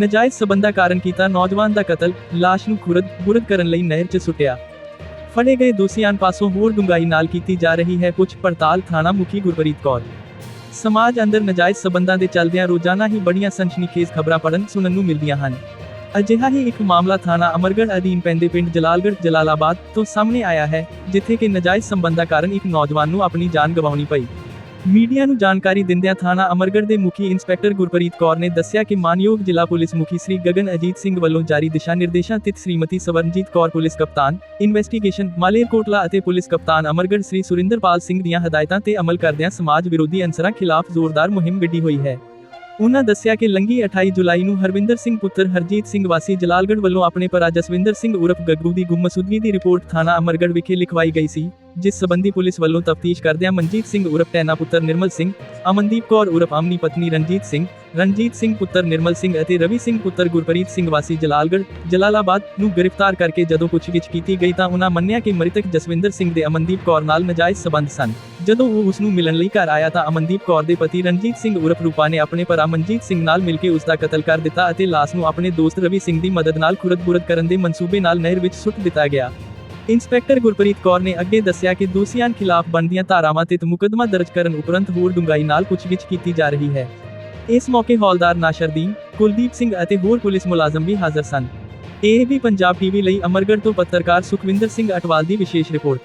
ਨਜਾਇਜ਼ ਸਬੰਧਾਂ ਕਾਰਨ ਕੀਤਾ ਨੌਜਵਾਨ ਦਾ ਕਤਲ, ਲਾਸ਼ ਨੂੰ ਖੁਰਦ ਬੁਰਦ ਕਰਨ ਲਈ ਨਹਿਰ 'ਚ ਸੁੱਟਿਆ। ਫੜੇ ਗਏ ਦੋਸ਼ੀਆਂ ਪਾਸੋਂ ਹੋਰ ਡੂੰਘਾਈ ਨਾਲ ਕੀਤੀ ਜਾ ਰਹੀ ਹੈ ਪੁੱਛ ਪੜਤਾਲ ਥਾਣਾ ਮੁਖੀ ਗੁਰਪ੍ਰੀਤ ਕੌਰ। ਸਮਾਜ ਅੰਦਰ ਨਜਾਇਜ਼ ਸਬੰਧਾਂ ਦੇ ਚੱਲਦਿਆਂ ਰੋਜ਼ਾਨਾ ਹੀ ਬੜੀਆਂ ਸਨਸਨੀਖੇਜ਼ ਖਬਰਾਂ ਪੜਨ ਸੁਣਨ ਨੂੰ ਮਿਲਦੀਆਂ ਹਨ। ਅਜਿਹਾ ਹੀ ਇੱਕ ਮਾਮਲਾ ਥਾਣਾ ਅਮਰਗੜ੍ਹ ਅਧੀਨ ਪੈਂਦੇ ਪਿੰਡ ਜਲਾਲਗੜ੍ਹ, ਜਲਾਲਾਬਾਦ ਤੋਂ ਸਾਹਮਣੇ ਆਇਆ ਹੈ, ਜਿੱਥੇ ਕਿ ਨਜਾਇਜ਼ ਸੰਬੰਧਾਂ ਕਾਰਨ ਇੱਕ ਨੌਜਵਾਨ ਨੂੰ ਆਪਣੀ ਜਾਨ ਗਵਾਉਣੀ ਪਈ। ਮੀਡੀਆ ਨੂੰ ਜਾਣਕਾਰੀ ਦਿੰਦਿਆਂ ਥਾਣਾ ਅਮਰਗੜ੍ਹ ਦੇ ਮੁਖੀ ਇੰਸਪੈਕਟਰ ਗੁਰਪ੍ਰੀਤ ਕੌਰ ਨੇ ਦੱਸਿਆ ਕਿ ਮਾਨਯੋਗ ਜ਼ਿਲ੍ਹਾ ਪੁਲਿਸ ਮੁਖੀ ਸ੍ਰੀ ਗਗਨ ਅਜੀਤ ਸਿੰਘ ਵੱਲੋਂ ਜਾਰੀ ਦਿਸ਼ਾ ਨਿਰਦੇਸ਼ਾਂ ਤਿਤ ਸ਼੍ਰੀਮਤੀ ਸਵਰਨਜੀਤ ਕੌਰ ਪੁਲਿਸ ਕਪਤਾਨ ਇਨਵੈਸਟੀਗੇਸ਼ਨ ਮਾਲੇਰਕੋਟਲਾ ਅਤੇ ਪੁਲਿਸ ਕਪਤਾਨ ਅਮਰਗੜ੍ਹ ਸ੍ਰੀ ਸੁਰਿੰਦਰਪਾਲ ਸਿੰਘ ਦੀਆਂ ਹਦਾਇਤਾਂ ਤੇ ਅਮਲ ਕਰਦਿਆਂ ਸਮਾਜ ਵਿਰੋਧੀ ਅਨਸਰਾਂ ਖਿਲਾਫ ਜ਼ੋਰਦਾਰ ਮੁਹਿੰਮ ਵਿੱਢੀ ਹੋਈ ਹੈ। ਉਨ੍ਹਾਂ ਦੱਸਿਆ ਕਿ ਲੰਗੀ 28 ਜੁਲਾਈ ਨੂੰ ਹਰਵਿੰਦਰ ਸਿੰਘ ਪੁੱਤਰ ਹਰਜੀਤ ਸਿੰਘ ਵਾਸੀ ਜਲਾਲਗੜ੍ਹ ਵੱਲੋਂ ਆਪਣੇ ਭਰਾ ਜਸਵਿੰਦਰ ਸਿੰਘ ਉਰਫ ਗੱਗੂ ਦੀ ਗੁੰਮਸੁਦਗੀ ਦੀ ਰਿਪੋਰਟ ਥਾਣਾ ਅਮਰਗੜ੍ਹ ਵਿਖੇ ਲਿਖਵਾਈ ਗਈ ਸੀ। ਜਿਸ ਸਬੰਧੀ ਪੁਲਿਸ ਵੱਲੋਂ ਤਫਤੀਸ਼ ਕਰਦਿਆਂ ਮਨਜੀਤ ਸਿੰਘ ਉਰਫ ਟੈਨਾ ਪੁੱਤਰ ਨਿਰਮਲ ਸਿੰਘ, ਅਮਨਦੀਪ ਕੌਰ ਉਰਫ ਅਮਨੀ ਪਤਨੀ ਰਣਜੀਤ ਸਿੰਘ ਰਣਜੀਤ ਸਿੰਘ ਪੁੱਤਰ ਨਿਰਮਲ ਸਿੰਘ ਅਤੇ ਰਵੀ ਸਿੰਘ ਪੁੱਤਰ ਗੁਰਪ੍ਰੀਤ ਸਿੰਘ ਵਾਸੀ ਜਲਾਲਗੜ੍ਹ, ਜਲਾਲਾਬਾਦ ਨੂੰ ਗ੍ਰਿਫਤਾਰ ਕਰਕੇ ਜਦੋਂ ਪੁੱਛਗਿੱਛ ਕੀਤੀ ਗਈ ਤਾਂ ਉਨ੍ਹਾਂ ਮੰਨਿਆ ਕਿ ਮ੍ਰਿਤਕ ਜਸਵਿੰਦਰ ਸਿੰਘ ਦੇ ਅਮਨਦੀਪ ਕੌਰ ਨਾਲ ਨਜਾਇਜ਼ ਸਬੰਧ ਸਨ। ਜਦੋਂ ਉਹ ਉਸ ਨੂੰ ਮਿਲਣ ਲਈ ਘਰ ਆਇਆ ਤਾਂ ਅਮਨਦੀਪ ਕੌਰ ਦੇ ਪਤੀ ਰਣਜੀਤ ਸਿੰਘ ਉਰਫ ਰੂਪਾ ਨੇ ਆਪਣੇ ਭਰਾ ਮਨਜੀਤ ਸਿੰਘ ਨਾਲ ਮਿਲ ਕੇ ਉਸ ਦਾ ਕਤਲ ਕਰ ਦਿੱਤਾ ਅਤੇ ਲਾਸ਼ ਨੂੰ ਆਪਣੇ ਦੋਸਤ ਰਵੀ ਸਿੰਘ ਦੀ ਮਦਦ ਨਾਲ ਖੁਰਦ-ਬੁਰਦ ਕਰਨ ਦੇ ਮਨਸੂਬੇ ਨਾਲ ਨਹਿਰ ਵਿੱਚ ਸੁੱਟ ਦਿੱਤਾ ਗਿਆ। ਇੰਸਪੈਕਟਰ ਗੁਰਪ੍ਰੀਤ ਕੌਰ ਨੇ ਅੱਗੇ ਦੱਸਿਆ ਕਿ ਦੋਸ਼ੀਆਂ ਖਿਲਾਫ ਬਣਦੀਆਂ ਧਾਰਾਵਾਂ ਤੇ ਮੁਕੱਦਮਾ ਦਰਜ ਕਰਨ ਉਪਰੰਤ ਹੋਰ ਡੂੰਘਾਈ ਨਾਲ ਪੁੱਛਗਿੱਛ ਕੀਤੀ ਜਾ ਰਹੀ ਹੈ। ਇਸ ਮੌਕੇ ਹੌਲਦਾਰ ਨਾਸ਼ਰਦੀਨ ਕੁਲਦੀਪ ਸਿੰਘ ਅਤੇ ਹੋਰ ਪੁਲਿਸ ਮੁਲਾਜ਼ਮ ਵੀ ਹਾਜ਼ਰ ਸਨ। ਇਹ ਵੀ ਪੰਜਾਬ ਟੀਵੀ ਲਈ ਅਮਰਗੜ੍ਹ ਤੋਂ ਪੱਤਰਕਾਰ ਸੁਖਵਿੰਦਰ ਸਿੰਘ ਅਟਵਾਲ ਦੀ ਵਿਸ਼ੇਸ਼ ਰਿਪੋਰਟ।